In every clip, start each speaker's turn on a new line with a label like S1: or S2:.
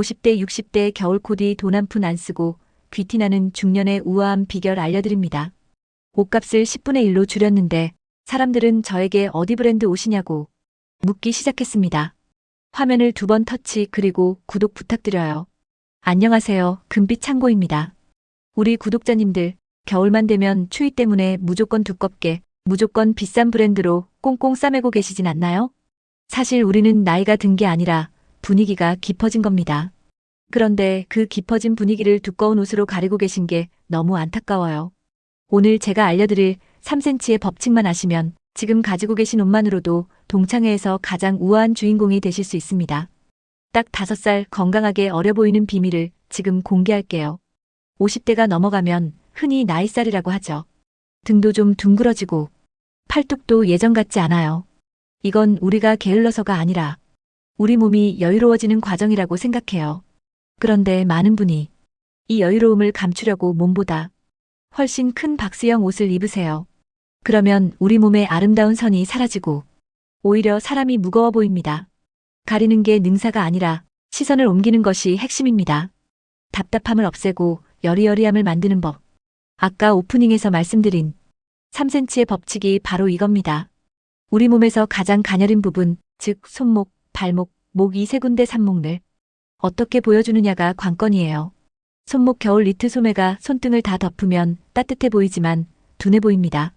S1: 50대 60대 겨울 코디 돈 한 푼 안 쓰고 귀티나는 중년의 우아한 비결 알려드립니다. 옷값을 10분의 1로 줄였는데 사람들은 저에게 어디 브랜드 옷이냐고 묻기 시작했습니다. 화면을 두 번 터치 그리고 구독 부탁드려요. 안녕하세요. 금빛 창고입니다. 우리 구독자님들, 겨울만 되면 추위 때문에 무조건 두껍게, 무조건 비싼 브랜드로 꽁꽁 싸매고 계시진 않나요? 사실 우리는 나이가 든 게 아니라 분위기가 깊어진 겁니다. 그런데 그 깊어진 분위기를 두꺼운 옷으로 가리고 계신 게 너무 안타까워요. 오늘 제가 알려드릴 3cm의 법칙만 아시면 지금 가지고 계신 옷만으로도 동창회에서 가장 우아한 주인공이 되실 수 있습니다. 딱 5살 건강하게 어려 보이는 비밀을 지금 공개할게요. 50대가 넘어가면 흔히 나이살이라고 하죠. 등도 좀 둥그러지고 팔뚝도 예전 같지 않아요. 이건 우리가 게을러서가 아니라 우리 몸이 여유로워지는 과정이라고 생각해요. 그런데 많은 분이 이 여유로움을 감추려고 몸보다 훨씬 큰 박스형 옷을 입으세요. 그러면 우리 몸의 아름다운 선이 사라지고 오히려 사람이 무거워 보입니다. 가리는 게 능사가 아니라 시선을 옮기는 것이 핵심입니다. 답답함을 없애고 여리여리함을 만드는 법. 아까 오프닝에서 말씀드린 3cm의 법칙이 바로 이겁니다. 우리 몸에서 가장 가녀린 부분, 즉 손목, 발목, 목 이 세 군데 산목을 어떻게 보여주느냐가 관건이에요. 손목 겨울 니트 소매가 손등을 다 덮으면 따뜻해 보이지만 둔해 보입니다.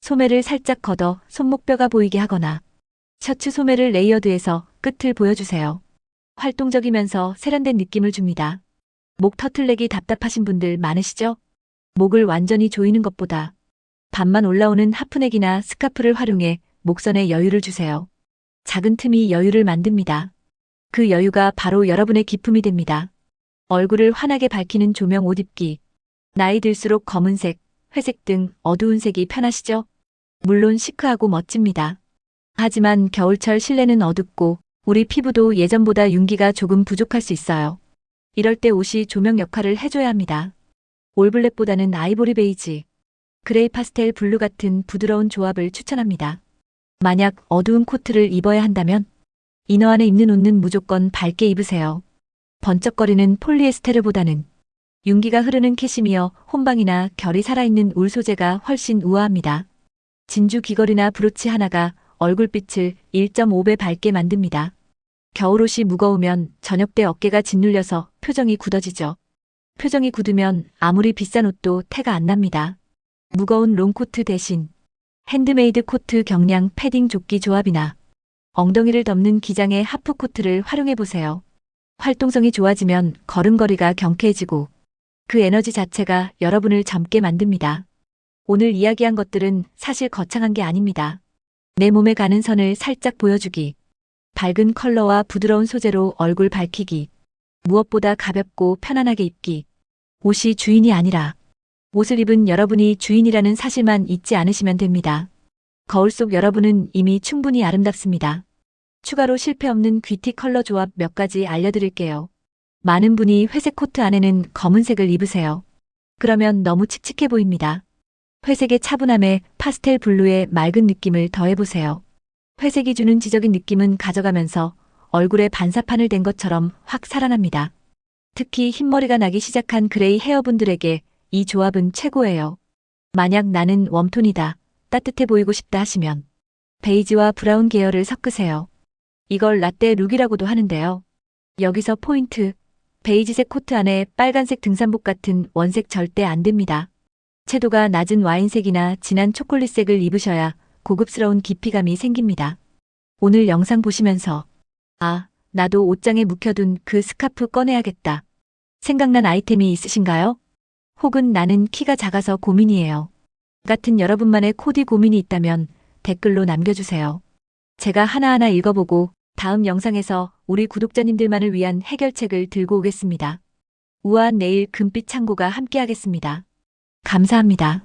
S1: 소매를 살짝 걷어 손목뼈가 보이게 하거나 셔츠 소매를 레이어드해서 끝을 보여주세요. 활동적이면서 세련된 느낌을 줍니다. 목 터틀넥이 답답하신 분들 많으시죠? 목을 완전히 조이는 것보다 반만 올라오는 하프넥이나 스카프를 활용해 목선에 여유를 주세요. 작은 틈이 여유를 만듭니다. 그 여유가 바로 여러분의 기품이 됩니다. 얼굴을 환하게 밝히는 조명 옷 입기. 나이 들수록 검은색, 회색 등 어두운 색이 편하시죠? 물론 시크하고 멋집니다. 하지만 겨울철 실내는 어둡고 우리 피부도 예전보다 윤기가 조금 부족할 수 있어요. 이럴 때 옷이 조명 역할을 해줘야 합니다. 올블랙보다는 아이보리 베이지, 그레이 파스텔 블루 같은 부드러운 조합을 추천합니다. 만약 어두운 코트를 입어야 한다면 이너 안에 입는 옷은 무조건 밝게 입으세요. 번쩍거리는 폴리에스테르보다는 윤기가 흐르는 캐시미어, 혼방이나 결이 살아있는 울 소재가 훨씬 우아합니다. 진주 귀걸이나 브로치 하나가 얼굴빛을 1.5배 밝게 만듭니다. 겨울옷이 무거우면 저녁 때 어깨가 짓눌려서 표정이 굳어지죠. 표정이 굳으면 아무리 비싼 옷도 태가 안 납니다. 무거운 롱코트 대신 핸드메이드 코트 경량 패딩 조끼 조합이나 엉덩이를 덮는 기장의 하프 코트를 활용해 보세요. 활동성이 좋아지면 걸음걸이가 경쾌해지고 그 에너지 자체가 여러분을 젊게 만듭니다. 오늘 이야기한 것들은 사실 거창한 게 아닙니다. 내 몸에 가는 선을 살짝 보여주기, 밝은 컬러와 부드러운 소재로 얼굴 밝히기, 무엇보다 가볍고 편안하게 입기, 옷이 주인이 아니라 옷을 입은 여러분이 주인이라는 사실만 잊지 않으시면 됩니다. 거울 속 여러분은 이미 충분히 아름답습니다. 추가로 실패 없는 귀티 컬러 조합 몇 가지 알려드릴게요. 많은 분이 회색 코트 안에는 검은색을 입으세요. 그러면 너무 칙칙해 보입니다. 회색의 차분함에 파스텔 블루의 맑은 느낌을 더해보세요. 회색이 주는 지적인 느낌은 가져가면서 얼굴에 반사판을 댄 것처럼 확 살아납니다. 특히 흰머리가 나기 시작한 그레이 헤어분들에게 이 조합은 최고예요. 만약 나는 웜톤이다, 따뜻해 보이고 싶다 하시면 베이지와 브라운 계열을 섞으세요. 이걸 라떼 룩이라고도 하는데요. 여기서 포인트. 베이지색 코트 안에 빨간색 등산복 같은 원색 절대 안 됩니다. 채도가 낮은 와인색이나 진한 초콜릿색을 입으셔야 고급스러운 깊이감이 생깁니다. 오늘 영상 보시면서 아, 나도 옷장에 묵혀둔 그 스카프 꺼내야겠다. 생각난 아이템이 있으신가요? 혹은 나는 키가 작아서 고민이에요. 같은 여러분만의 코디 고민이 있다면 댓글로 남겨주세요. 제가 하나하나 읽어보고 다음 영상에서 우리 구독자님들만을 위한 해결책을 들고 오겠습니다. 우아한 내일 금빛 창고가 함께하겠습니다. 감사합니다.